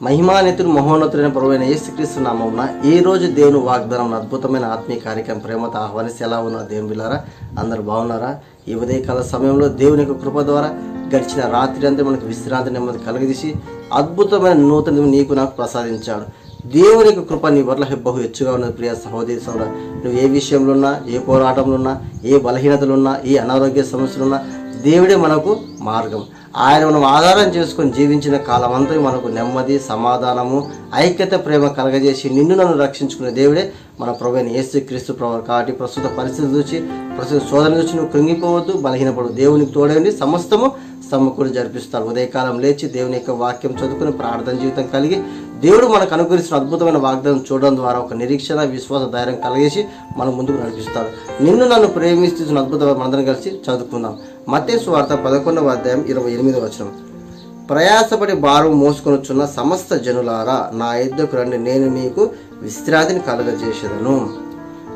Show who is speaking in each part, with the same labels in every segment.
Speaker 1: మహిమానితుడు మహోన్నతుడైన ప్రభువైన యేసుక్రీస్తు నామమున ఈ రోజు దేవుని వాగ్దానం అద్భుతమైన ఆత్మీయ కార్యక్రమం ప్రేమతో ఆహ్వానిస్తే ఎలా ఉన్నారు దేవుని బిల్లారా అందరు బాగున్నారా? ఈ ఉదయకాల సమయంలో దేవుని యొక్క కృప ద్వారా గడిచిన రాత్రి అంతా మనకు విశ్రాంతి నెమ్మది కలగదీసి అద్భుతమైన నూతన నీకు నాకు ప్రసాదించాడు. దేవుని యొక్క కృప నీ వల్ల బహు హెచ్చుగా ఉన్నది ప్రియ సహోదరి సోదర. నువ్వు ఏ విషయంలో ఉన్నా ఏ పోరాటంలో ఉన్నా ఏ బలహీనతలు ఉన్నా ఏ అనారోగ్య సమస్యలు ఉన్నా దేవుడే మనకు మార్గం. ఆయన మనం ఆధారం చేసుకొని జీవించిన కాలం అంతా మనకు నెమ్మది సమాధానము ఐక్యత ప్రేమ కలగజేసి నిన్ను నన్ను రక్షించుకునే దేవుడే మన ప్రభుత్వ ఏసు క్రీస్తు ప్రభు కాబట్టి ప్రస్తుత పరిస్థితి చూసి ప్రస్తుత శోధన చూసి నువ్వు కృంగిపోవద్దు బలహీనపడు దేవునికి తోడండి సమస్తము సమకూరు జరిపిస్తారు. ఉదయకాలం లేచి దేవుని యొక్క వాక్యం చదువుకుని ప్రార్థన జీవితం కలిగి దేవుడు మనకు అనుగ్రహించిన అద్భుతమైన వాగ్దానం చూడడం ద్వారా ఒక నిరీక్షణ విశ్వాస ధైర్యం కలిగేసి మనం ముందుకు నడిపిస్తాడు. నిన్ను నన్ను ప్రేమిస్తున్న అద్భుతమైన మనందరం కలిసి చదువుకుందాం. మతే స్వార్థ పదకొండవ అధ్యాయం ఇరవై ఎనిమిది వచనం. ప్రయాసపడి భారం మోసుకొనుచున్న సమస్త జనులారా నా ఇద్దరు రండి నేను మీకు విశ్రాంతిని కలుగజేసేదను.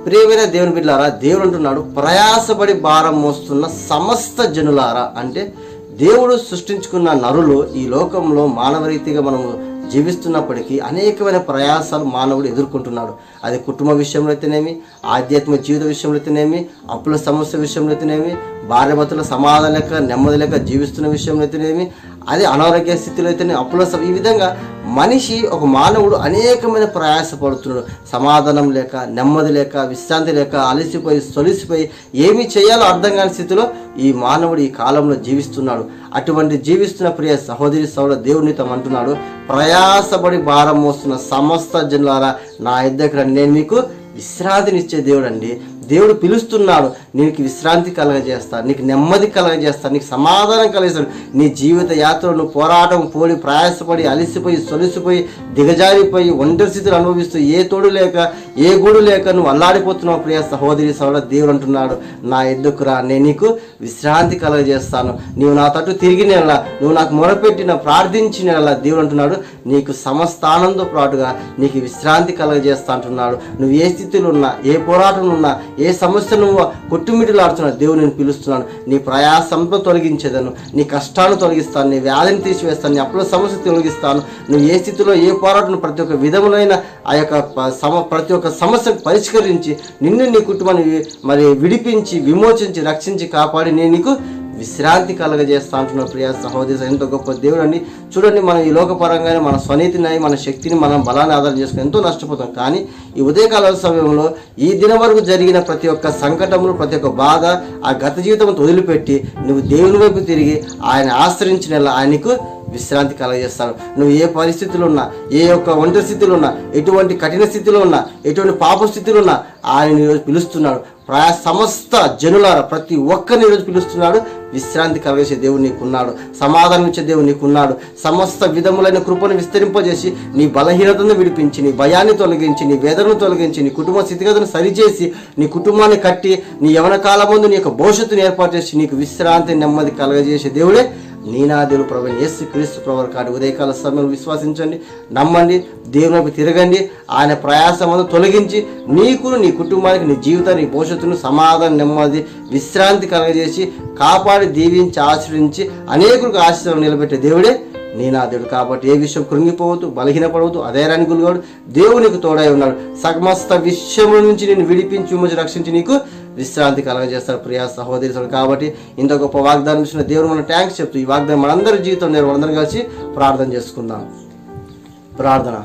Speaker 1: ప్రియమైన దేవుని బిడ్డలారా దేవుడు అంటున్నాడు ప్రయాసపడి భారం మోస్తున్న సమస్త జనులారా అంటే దేవుడు సృష్టించుకున్న నరులు ఈ లోకంలో మానవరీతిగా మనము జీవిస్తున్నప్పటికీ అనేకమైన ప్రయాసాలు మానవుడు ఎదుర్కొంటున్నాడు. అది కుటుంబ విషయంలో అయితేనేమి ఆధ్యాత్మిక జీవిత విషయంలో అయితేనేమి అప్పుల సమస్య విషయంలో అయితేనేమి భార్యభర్తల సమాధానం లేక నెమ్మది లేక జీవిస్తున్న విషయంలో అయితేనేమి అది అనారోగ్య స్థితిలో అయితేనే అప్పుల ఈ విధంగా మనిషి ఒక మానవుడు అనేకమైన ప్రయాస పడుతున్నాడు సమాధానం లేక నెమ్మది లేక విశ్రాంతి లేక అలసిపోయి సొలిసిపోయి ఏమి చేయాలో అర్థం కాని స్థితిలో ఈ మానవుడు ఈ కాలంలో జీవిస్తున్నాడు. అటువంటి జీవిస్తున్న ప్రియ సహోదరి సౌర దేవునితో అంటున్నాడు ప్రయాసపడి భారం మోస్తున్న సమస్త జనులారా నా ఇద్దరికి రండి నేను మీకు విశ్రాంతినిచ్చే దేవుడు అండి దేవుడు పిలుస్తున్నాడు నీకు విశ్రాంతి కలగజేస్తాడు నీకు నెమ్మది కలగజేస్తాడు నీకు సమాధానం కలిగిస్తాడు నీ జీవిత యాత్రను పోరాటం పోడి ప్రయాసపడి అలిసిపోయి సొలిసిపోయి దిగజారిపోయి ఒంటరి స్థితిని అనుభవిస్తూ ఏ తోడు లేక ఏ గూడు లేక నువ్వు అల్లాడిపోతున్నావు ప్రియ సహోదరి సోదర దేవుడు అంటున్నాడు నా ఎద్దుకురా నేను నీకు విశ్రాంతి కలగజేస్తాను. నీవు నా తట్టు తిరిగిన నెల నువ్వు నాకు మొరపెట్టిన ప్రార్థించిన దేవుడు అంటున్నాడు నీకు సమస్త పాటుగా నీకు విశ్రాంతి కలగజేస్తా అంటున్నాడు. నువ్వు ఏ స్థితిలో ఉన్నా ఏ పోరాటంలో ఉన్నా ఏ సమస్య నువ్వు కొట్టుమిటిలాడుతున్నావు? దేవుడు నేను పిలుస్తున్నాను. నీ ప్రయాసంతో తొలగించేదను. నీ కష్టాలను తొలగిస్తాను. నీ వ్యాధిని తీసివేస్తాను. నీ అప్పుల సమస్య తొలగిస్తాను. నువ్వు ఏ స్థితిలో ఏ పోరాటం ప్రతి ఒక్క విధములైన ఆ యొక్క సమ ప్రతి ఒక్క సమస్యను పరిష్కరించి నిన్ను నీ కుటుంబాన్ని మరి విడిపించి విమోచించి రక్షించి కాపాడి నేను నీకు విశ్రాంతి కలగజేస్తా అంటున్న ప్రియా సహోదరి ఎంతో గొప్ప దేవుడు అండి చూడండి మనం ఈ లోకపరంగానే మన స్వనీతిని మన శక్తిని మనం బలాన్ని ఆధారం చేసుకుని ఎంతో నష్టపోతాం. కానీ ఈ ఉదయకాల సమయంలో ఈ దినం వరకు జరిగిన ప్రతి ఒక్క సంకటములు ప్రతి ఒక్క బాధ ఆ గత జీవితం వదిలిపెట్టి నువ్వు దేవుని వైపు తిరిగి ఆయన ఆశ్రయించిన ఆయనకు విశ్రాంతి కలగజేస్తాడు. నువ్వు ఏ పరిస్థితిలో ఉన్నా ఏ యొక్క ఒంటరి స్థితిలో ఉన్నా ఎటువంటి కఠిన స్థితిలో ఉన్నా ఎటువంటి పాప స్థితిలో ఉన్నా ఆయన పిలుస్తున్నాడు. ప్రయా సమస్త జనులార ప్రతి ఒక్కరిని ఈరోజు పిలుస్తున్నాడు. విశ్రాంతి కలిగేసే దేవుడు నీకున్నాడు. సమాధానం ఇచ్చే దేవుడు నీకున్నాడు. సమస్త విధములైన కృపను విస్తరింపజేసి నీ బలహీనతను విడిపించి నీ భయాన్ని తొలగించి నీ వేదనను తొలగించి నీ కుటుంబ స్థితిగతులను సరిచేసి నీ కుటుంబాన్ని కట్టి నీ యవన కాలం ముందు నీ యొక్క భవిష్యత్తును ఏర్పాటు చేసి నీకు విశ్రాంతి నెమ్మది కలగజేసే దేవుడే. నీనాదేవుడు ప్రభు యేసు క్రీస్తు ప్రభు కాని ఉదయకాల సమయంలో విశ్వసించండి నమ్మండి దేవుని తిరగండి ఆయన ప్రయాసమును తొలగించి నీకు నీ కుటుంబానికి నీ జీవితాన్ని నీ భవిష్యత్తును సమాధానం నెమ్మది విశ్రాంతి కలగజేసి కాపాడి దీవించి ఆశ్రయించి అనేకులకు ఆశ్రయం నిలబెట్టే దేవుడే నీ దేవుడు కాబట్టి ఏ విషయం కృంగిపోవద్దు బలహీనపడవద్దు అధైర్యానికి గురిగాడు దేవునికి తోడై ఉన్నాడు. సమస్త విషయముల నుంచి నేను విడిపించి విమోచన రక్షించి నీకు విశ్రాంతి కలగజేస్తాడు ప్రియా సహోదరి కాబట్టి ఇంత గొప్ప వాగ్దానం ఇచ్చిన దేవుడు మన ట్యాంక్స్ చెప్తూ ఈ వాగ్దానం మనందరి జీవితం నేను మనందరం కలిసి ప్రార్థన చేసుకుందాం. ప్రార్థన.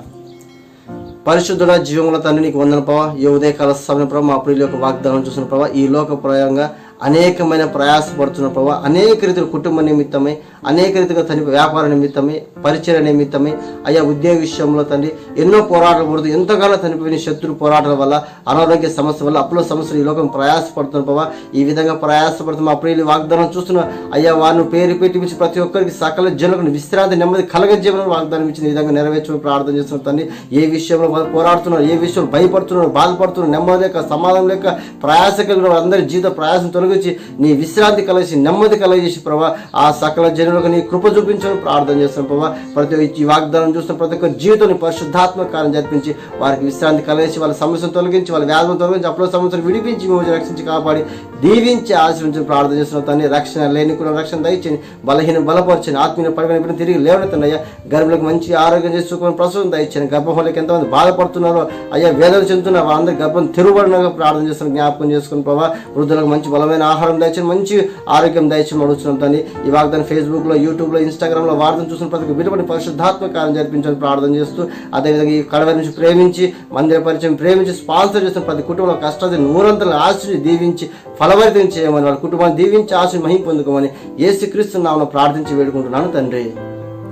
Speaker 1: పరిశుద్ధుడ జీవముల తండ్రి నీకు వందన ప్రభావ ఈ ఉదయకాల సమయం ప్రభావ మా ప్రియుల యొక్క వాగ్దానం చూసిన ప్రభావ ఈ లోక ప్రయంగా అనేకమైన ప్రయాసపడుతున్న ప్రభావ అనేక రీతిలో కుటుంబ నిమిత్తమే అనేక రీతిగా తన వ్యాపార నిమిత్తమే పరిచయ నిమిత్తమే. అయ్యా ఉద్యోగ విషయంలో తండ్రి ఎన్నో పోరాటాలు పడుతూ ఎంతగానో చనిపోయిన శత్రు పోరాటాల వల్ల అనారోగ్య సమస్య వల్ల అప్పుల సమస్యలు ఈ లోకం ప్రయాసపడుతున్న ప్రభావ ఈ విధంగా ప్రయాసపడుతున్న మా ప్రియులు వాగ్దానం చూస్తున్న అయ్యా వారిని పేరు పెట్టి పిలిచి ప్రతి ఒక్కరికి సకల జనులకు విశ్రాంతి నెమ్మది కలగజేయమని వాగ్దానం ఇచ్చిన విధంగా నెరవేర్చమని ప్రార్థన చేస్తున్న తండ్రి. ఏ విషయంలో పోరాడుతున్నారు ఏ విషయంలో భయపడుతున్నారు బాధపడుతున్నారు నెమ్మది లేక సమాధానం లేక ప్రయాస కలిగిన అందరి జీవిత ప్రయాసం తొలగి తొలగించి నీ విశ్రాంతి కలిసి నెమ్మది కలిగేసి ప్రభా ఆ సకల జనులకు నీ కృప చూపించమని ప్రార్థన చేస్తున్నాం ప్రభా. ప్రతి ఈ వాగ్దానం చూస్తున్న ప్రతి ఒక్క జీవితాన్ని పరిశుద్ధాత్మ కార్యం జరిపించి వారికి విశ్రాంతి కలిగేసి వాళ్ళ సమస్యను తొలగించి వాళ్ళ వ్యాధులను తొలగించి అప్పుడు సమస్యలు విడిపించి మిమ్మల్ని రక్షించి కాపాడి దీవించి ఆశ్రయించి ప్రార్థన చేస్తున్న తండ్రి. రక్షణ లేని కూడా రక్షణ దయచేయండి బలహీన బలపరచని ఆత్మీయ పడిపోయిన తిరిగి లేవనెత్తండి అయ్యా గర్భులకు మంచి ఆరోగ్యం చేసుకుని ప్రసవం దయచేయండి గర్భంలోకి ఎంతమంది బాధపడుతున్నారో అయ్యా వేదన చెందుతున్నారు వాళ్ళందరూ గర్భం తిరుగుబడినగా ప్రార్థన చేస్తున్న జ్ఞాపకం చేసుకుని ప్రభావ వృద్ధులకు మంచి బలమైన ఆహారం దయచని మంచి ఆరోగ్యం దయచని అడుగుతున్నాం తండ్రి. ఈ వాగ్దాన్ని ఫేస్బుక్లో యూట్యూబ్లో ఇన్స్టాగ్రామ్లో వార్తను చూసిన ప్రతి విలువని పరిశుద్ధాత్మ కార్యం ప్రార్థన చేస్తూ అదేవిధంగా ఈ కడవ నుంచి ప్రేమించి మందిర పరిచయం ప్రేమించి స్పాన్సర్ చేస్తున్న ప్రతి కుటుంబంలో కష్టాన్ని నూరంతలు ఆశని దీవించి ఫలవరితం చేయమని వాళ్ళ కుటుంబాన్ని దీవించి ఆశని మహిం పొందుకోమని ఏసుక్రీస్తు నామను ప్రార్థించి వేడుకుంటున్నాను తండ్రి.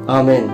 Speaker 1: ఆమెన్.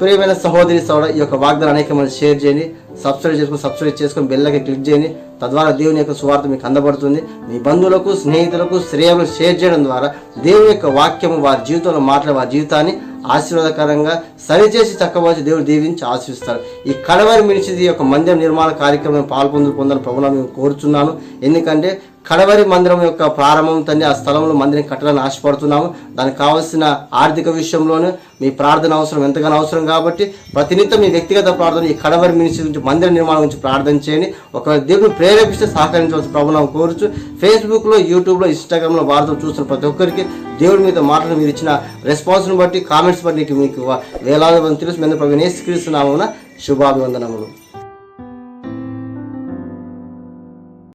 Speaker 1: ప్రియమైన సహోదరి సోడ ఈ యొక్క వాగ్దానం అనేక మంది షేర్ చేయండి. సబ్స్క్రైబ్ చేసుకుని సబ్స్క్రైబ్ చేసుకుని బెల్లకి క్లిక్ చేయండి. తద్వారా దేవుని యొక్క సువార్త మీకు అందబడుతుంది. మీ బంధువులకు స్నేహితులకు శ్రేయములకు షేర్ చేయడం ద్వారా దేవుని యొక్క వాక్యము వారి జీవితంలో మాట్లాడే వారి జీవితాన్ని ఆశీర్వాదకరంగా సరిచేసి చక్కవచ్చు దేవుడు దీవించి ఆశీర్స్తారు ఈ కడవరి మినిచిది యొక్క మందిర నిర్మాణ కార్యక్రమం పాల్పొందు పొందని ప్రభుత్వం మేము కోరుచున్నాను. ఎందుకంటే కడవరి మందిరం యొక్క ప్రారంభం తండ్రి ఆ స్థలంలో మందిరం కట్టాలని ఆశపడుతున్నాము దానికి కావాల్సిన ఆర్థిక విషయంలోనూ మీ ప్రార్థన అవసరం ఎంతగానో అవసరం కాబట్టి ప్రతినిత్యం మీ వ్యక్తిగత ప్రార్థన ఈ కడవరి మినిస్ట్రీ గురించి మందిర నిర్మాణం గురించి ప్రార్థన చేయండి. ఒకవేళ దేవుడు ప్రేరేపిస్తే సహకరించవలసిన ప్రభుత్వం కోరుచు. ఫేస్బుక్లో యూట్యూబ్లో ఇన్స్టాగ్రామ్లో వార్తలు చూస్తున్న ప్రతి ఒక్కరికి దేవుడి మీద మాటలు మీరు ఇచ్చిన రెస్పాన్స్ని బట్టి కామెంట్స్ బట్టి మీకు వేలాది మంది తెలుసు. మీద ప్రవీణ్ క్రీస్తున్నామున శుభాభివందనములు.